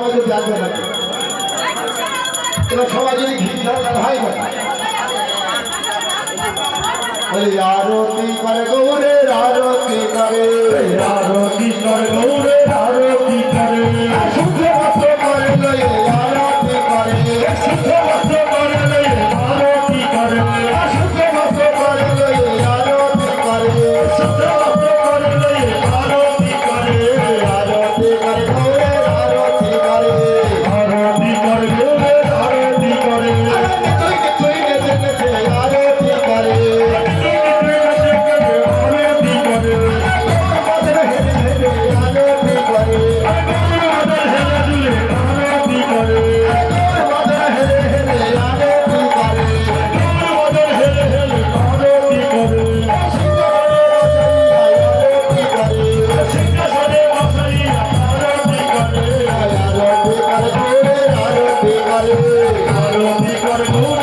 সবাই জানবে না এরা এবার সবাই যদি ঘি হয় আরতি করে গৌরে আরতি করে। আরতি করে গৌরে আরতি করে। আরতি করে। আরতি করে। করব?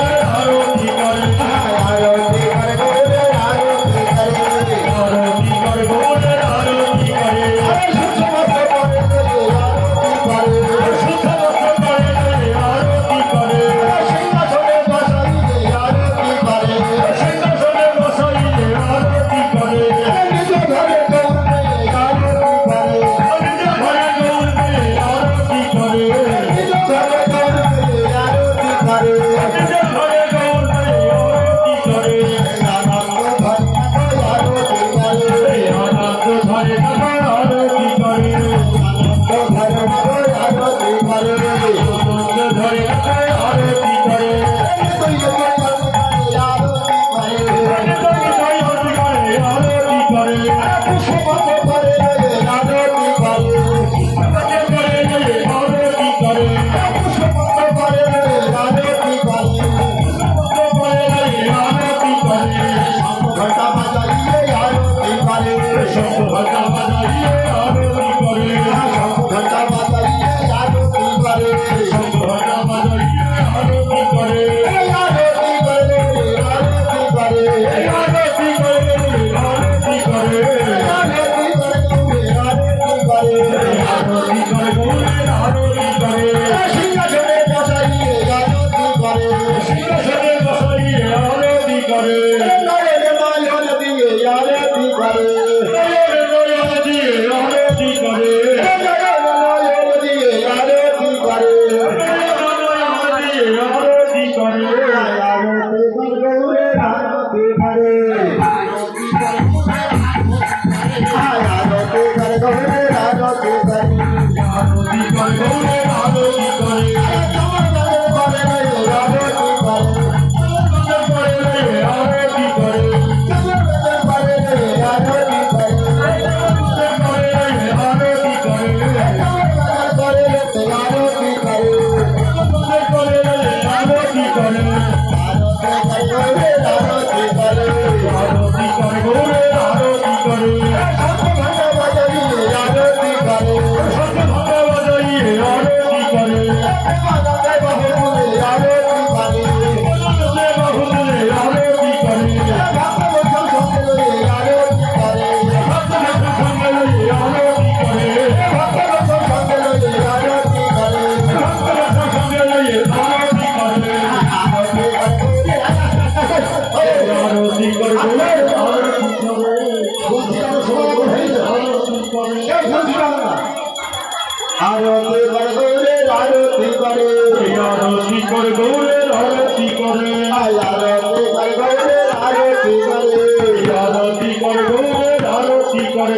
আরতি করে গৌরে আরতি করে আরতি করে গৌরে আরতি করে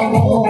amor.